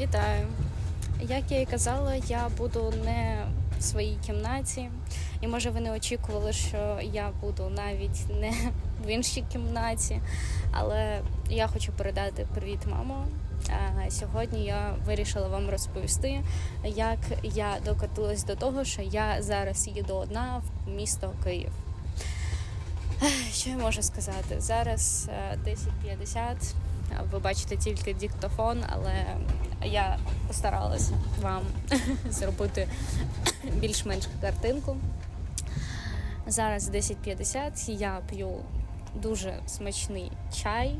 Вітаю. Як я і казала, я буду не в своїй кімнаті, і може ви не очікували, що я буду навіть не в іншій кімнаті, але я хочу передати привіт, мамо. Сьогодні я вирішила вам розповісти, як я докотилась до того, що я зараз їду одна в місто Київ. Що я можу сказати? Зараз е, 10.50. Ви бачите тільки диктофон, але я постаралась вам зробити більш-менш картинку. Зараз 10.50. Я п'ю дуже смачний чай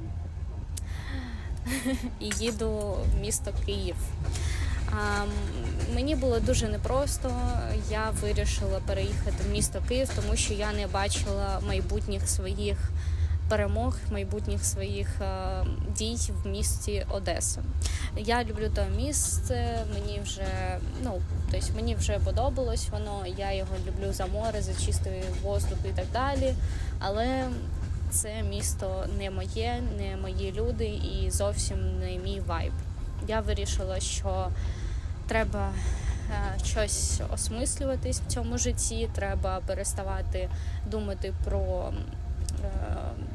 і їду в місто Київ. А, мені було дуже непросто. Я вирішила переїхати в місто Київ, тому що я не бачила майбутніх своїх перемог, майбутніх своїх е, дій в місті Одеса. Я люблю те місце, мені вже ну тобто мені вже подобалось воно. Я його люблю за море, за чистий воздух і так далі. Але це місто не моє, не мої люди і зовсім не мій вайб. Я вирішила, що треба е, щось осмислюватись в цьому житті, треба переставати думати про е,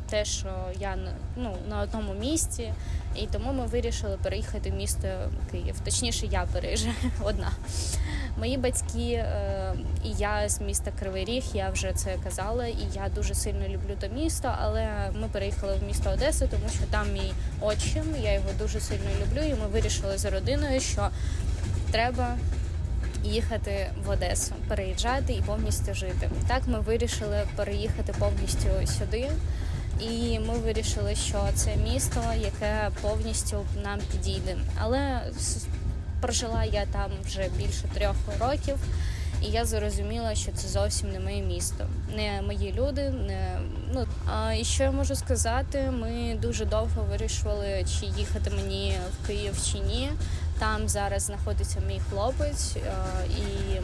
те, що я ну, на одному місці, і тому ми вирішили переїхати в місто Київ. Точніше, я переїжджаю одна. Мої батьки е, і я з міста Кривий Ріг, я вже це казала, і я дуже сильно люблю то місто, але ми переїхали в місто Одесу, тому що там мій отчим, я його дуже сильно люблю, і ми вирішили за родиною, що треба їхати в Одесу, переїжджати і повністю жити. Так ми вирішили переїхати повністю сюди. І ми вирішили, що це місто, яке повністю нам підійде. Але прожила я там вже більше трьох років, і я зрозуміла, що це зовсім не моє місто, не мої люди. Не ну а і що я можу сказати? Ми дуже довго вирішували, чи їхати мені в Київ чи ні. Там зараз знаходиться мій хлопець, е, і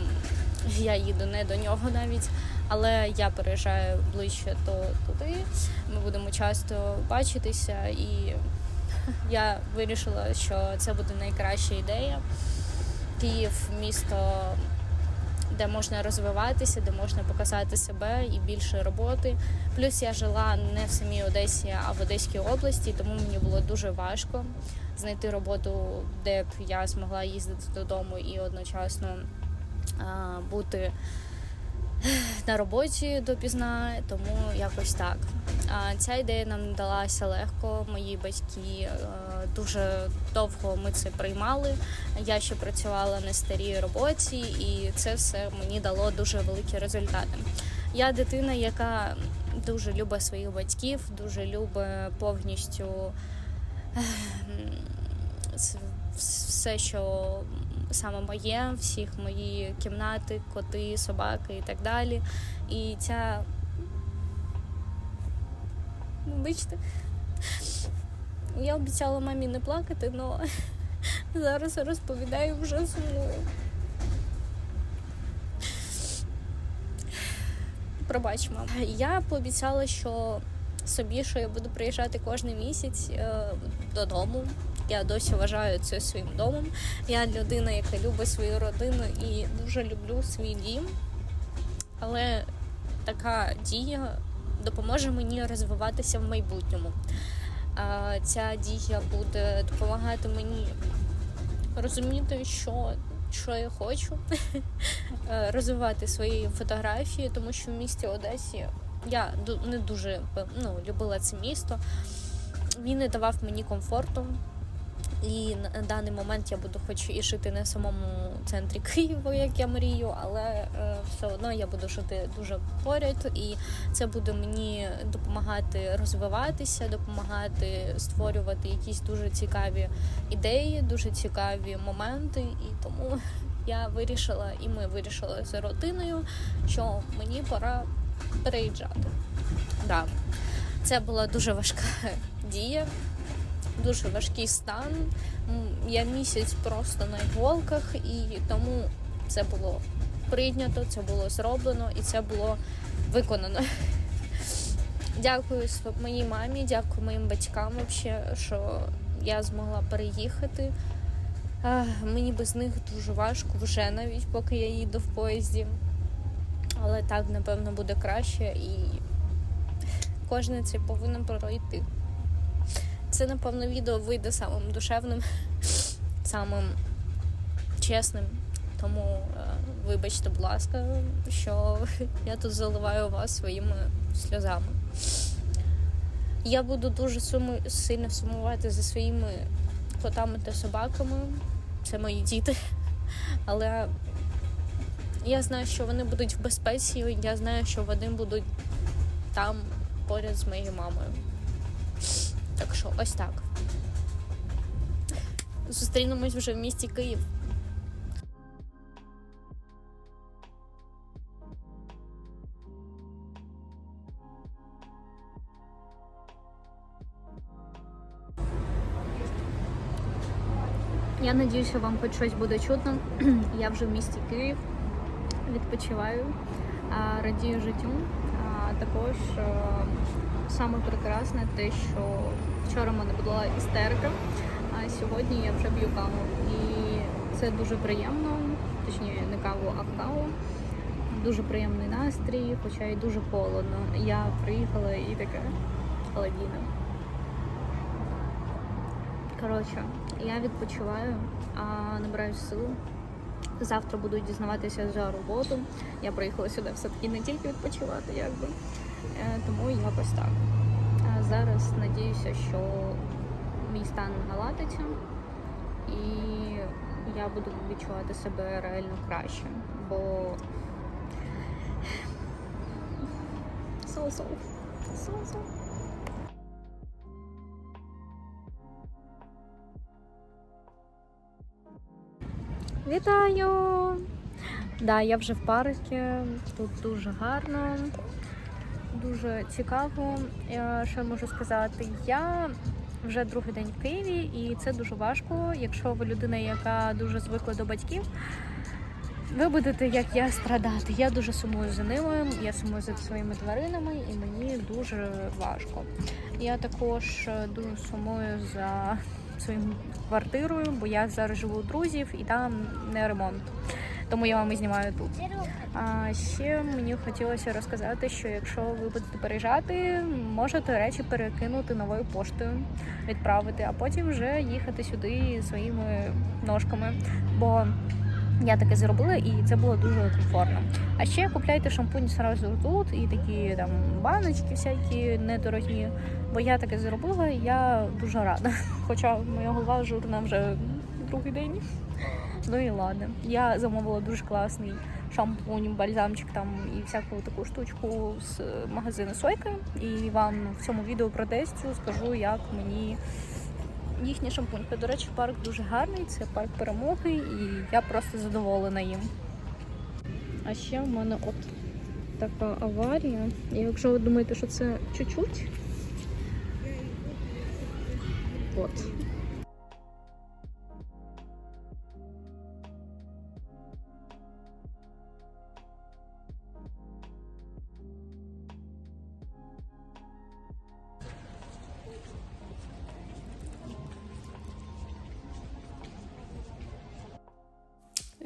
я їду не до нього навіть, але я переїжджаю ближче то туди. Ми будемо часто бачитися, і я вирішила, що це буде найкраща ідея. Київ місто, де можна розвиватися, де можна показати себе і більше роботи. Плюс я жила не в самій Одесі, а в Одеській області, тому мені було дуже важко знайти роботу, де б я змогла їздити додому і одночасно бути на роботі допізна, тому якось так. Ця ідея нам далася легко. Мої батьки е, дуже довго ми це приймали. Я ще працювала на старій роботі, і це все мені дало дуже великі результати. Я дитина, яка дуже любить своїх батьків, дуже любить повністю ем, все, що саме моє, всіх мої кімнати, коти, собаки і так далі. І ця. Ну, Вибачте, я обіцяла мамі не плакати, але зараз розповідаю вже сумую. Пробач, мама. Я пообіцяла, що собі, що я буду приїжджати кожен місяць е, додому. Я досі вважаю це своїм домом. Я людина, яка любить свою родину і дуже люблю свій дім. Але така дія допоможе мені розвиватися в майбутньому. Ця дія буде допомагати мені розуміти, що, що я хочу, Е, розвивати свої фотографії, тому що в місті Одесі я не дуже ну, любила це місто. Він не давав мені комфорту. І на даний момент я буду хоч і жити не в самому центрі Києва, як я мрію, але е, все одно я буду жити дуже поряд, і це буде мені допомагати розвиватися, допомагати створювати якісь дуже цікаві ідеї, дуже цікаві моменти. І тому я вирішила, і ми вирішили з родиною, що мені пора переїжджати. Да. Це була дуже важка дія дуже важкий стан. Я місяць просто на іголках, і тому це було прийнято, це було зроблено і це було виконано. Дякую моїй мамі, дякую моїм батькам, вообще, що я змогла переїхати. Мені без них дуже важко вже навіть поки я їду в поїзді. Але так, напевно, буде краще і кожен це повинен пройти. Це, напевно, відео вийде самим душевним, самим чесним. Тому е, вибачте, будь ласка, що я тут заливаю вас своїми сльозами. Я буду дуже суму, сильно сумувати за своїми котами та собаками. Це мої діти. Але я знаю, що вони будуть в безпеці, я знаю, що вони будуть там поряд з моєю мамою. Так що ось так. Зустрінемось вже в місті Київ. Я надіюся, вам хоч щось буде чутно. Я вже в місті Київ відпочиваю, радію життю. А також е, саме прекрасне те, що вчора в мене була істерика, а сьогодні я вже п'ю каву. І це дуже приємно, точніше не каву, а каву. Дуже приємний настрій, хоча й дуже холодно. Я приїхала і таке холодіна. Коротше, я відпочиваю, а набираюсь сил. Завтра буду дізнаватися за роботу. Я приїхала сюди все-таки не тільки відпочивати, якби. Е, Тому якось так. Зараз надіюся, що мій стан наладиться і я буду відчувати себе реально краще. Бо so-so. So-so. Вітаю! Да, я вже в парку. Тут дуже гарно, дуже цікаво. Що я можу сказати? Я вже другий день в Києві, і це дуже важко. Якщо ви людина, яка дуже звикла до батьків, ви будете, як я, страдати. Я дуже сумую за ними, я сумую за своїми тваринами, і мені дуже важко. Я також е, дуже сумую за своєю квартирою, бо я зараз живу у друзів і там не ремонт. Тому я вам і знімаю тут. А ще мені хотілося розказати, що якщо ви будете переїжджати, можете речі перекинути новою поштою, відправити, а потім вже їхати сюди своїми ножками. Бо я таке зробила і це було дуже комфортно. А ще купляйте шампунь зразу тут і такі там баночки всякі недорогі. Бо я таке зробила, і я дуже рада. Хоча моя голова журна вже другий день. Ну і ладно. Я замовила дуже класний шампунь, бальзамчик там і всяку таку штучку з магазину Сойка. І вам в цьому відео про тестю скажу, як мені їхній шампунь. До речі, парк дуже гарний, це парк перемоги, і я просто задоволена їм. А ще в мене от така аварія. І якщо ви думаєте, що це чуть-чуть, от.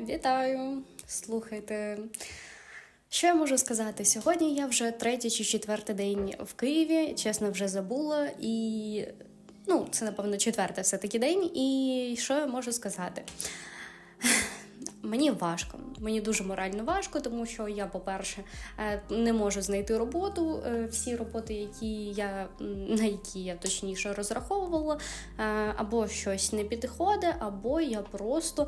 Вітаю! Слухайте. Що я можу сказати? Сьогодні я вже третій чи четвертий день в Києві, чесно, вже забула. І ну, це, напевно, четвертий все-таки день. І що я можу сказати? Мені важко, мені дуже морально важко, тому що я, по-перше, е, не можу знайти роботу. Е, Всі роботи, які я на які я точніше розраховувала, е, або щось не підходить, або я просто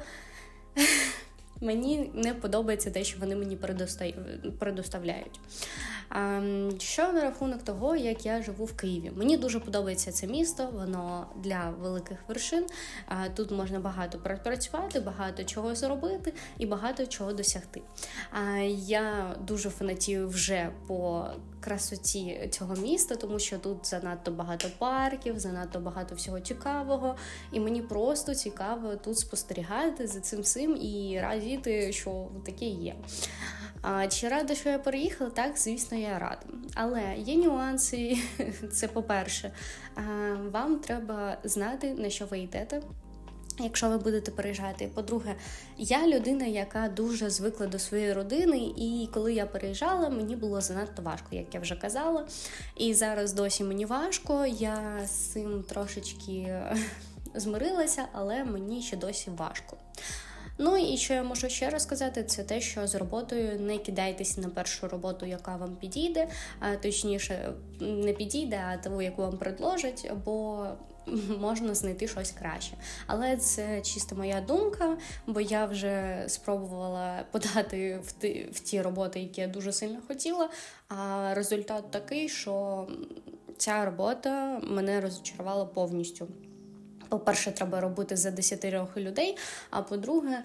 мені не подобається те, що вони мені предоста- предоставляють. Ем, Що на рахунок того, як я живу в Києві? Мені дуже подобається це місто, воно для великих вершин. Е, Тут можна багато працювати, багато чого зробити і багато чого досягти. Е, Я дуже фанатію вже по красоті цього міста, тому що тут занадто багато парків, занадто багато всього цікавого, і мені просто цікаво тут спостерігати за цим всім і радіти, що таке є. Чи рада, що я переїхала? Так, звісно, я рада. Але є нюанси. Це по-перше, вам треба знати, на що ви йдете. Якщо ви будете переїжджати, по-друге, я людина, яка дуже звикла до своєї родини, і коли я переїжджала, мені було занадто важко, як я вже казала. І зараз досі мені важко. Я з цим трошечки змирилася, але мені ще досі важко. Ну і що я можу ще розказати, це те, що з роботою не кидайтеся на першу роботу, яка вам підійде, а точніше, не підійде, а ту, яку вам предложать, бо можна знайти щось краще. Але це чисто моя думка, бо я вже спробувала подати в ті, в ті роботи, які я дуже сильно хотіла. А результат такий, що ця робота мене розчарувала повністю. По-перше, треба робити за 10 людей, а по-друге,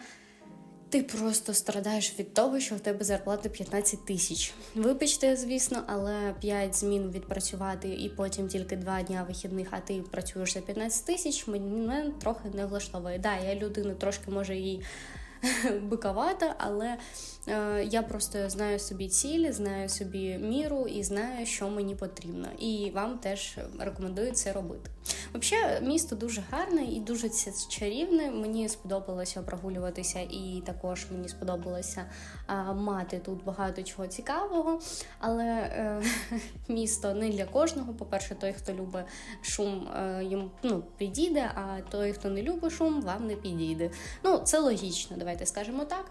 ти просто страдаєш від того, що в тебе зарплата 15 тисяч. Вибачте, звісно, але 5 змін відпрацювати і потім тільки 2 дня вихідних, а ти працюєш за 15 тисяч, мене трохи не влаштовує. Да, я людина трошки може їй биковата, але е, я просто знаю собі цілі, знаю собі міру і знаю, що мені потрібно. І вам теж рекомендую це робити. Взагалі, місто дуже гарне і дуже чарівне. Мені сподобалося прогулюватися, і також мені сподобалося а, мати тут багато чого цікавого. Але е, місто не для кожного. По-перше, той, хто любить шум, е, їм ну, підійде, а той, хто не любить шум, вам не підійде. Ну, це логічно, давайте скажемо так.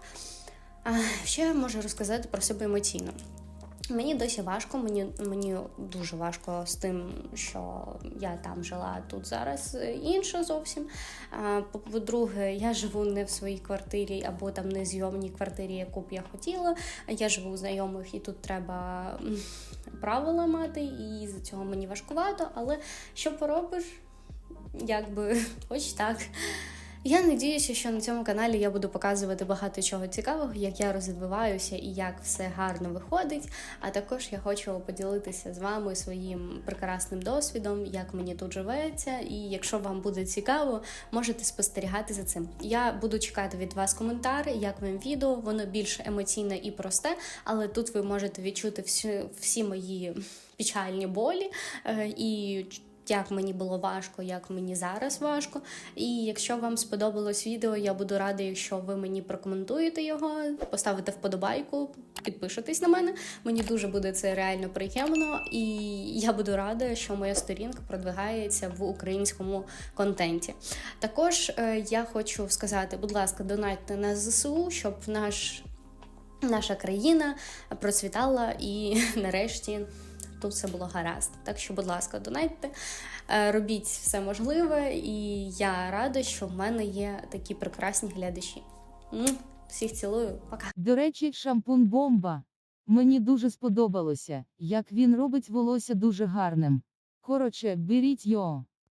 А, ще можу розказати про себе емоційно. Мені досі важко, мені, мені дуже важко з тим, що я там жила, тут зараз е, інше зовсім. По-друге, я живу не в своїй квартирі або там не зйомній квартирі, яку б я хотіла. Я живу у знайомих, і тут треба правила мати, і з цього мені важкувато. Але що поробиш? Якби ось так. Я надіюся, що на цьому каналі я буду показувати багато чого цікавого, як я розвиваюся і як все гарно виходить. А також я хочу поділитися з вами своїм прекрасним досвідом, як мені тут живеться. І якщо вам буде цікаво, можете спостерігати за цим. Я буду чекати від вас коментар, як вам відео. Воно більш емоційне і просте, але тут ви можете відчути всі, всі мої печальні болі е, і як мені було важко, як мені зараз важко. І якщо вам сподобалось відео, я буду рада, якщо ви мені прокоментуєте його, поставите вподобайку, підпишетесь на мене. Мені дуже буде це реально приємно, і я буду рада, що моя сторінка продвигається в українському контенті. Також е, я хочу сказати, будь ласка, донатьте на ЗСУ, щоб наш. Наша країна процвітала і нарешті тут все було гаразд. Так що, будь ласка, донатьте, е, робіть все можливе, і я рада, що в мене є такі прекрасні глядачі. Всіх цілую, пока. До речі, шампунь бомба. Мені дуже сподобалося, як він робить волосся дуже гарним. Коротше, беріть його.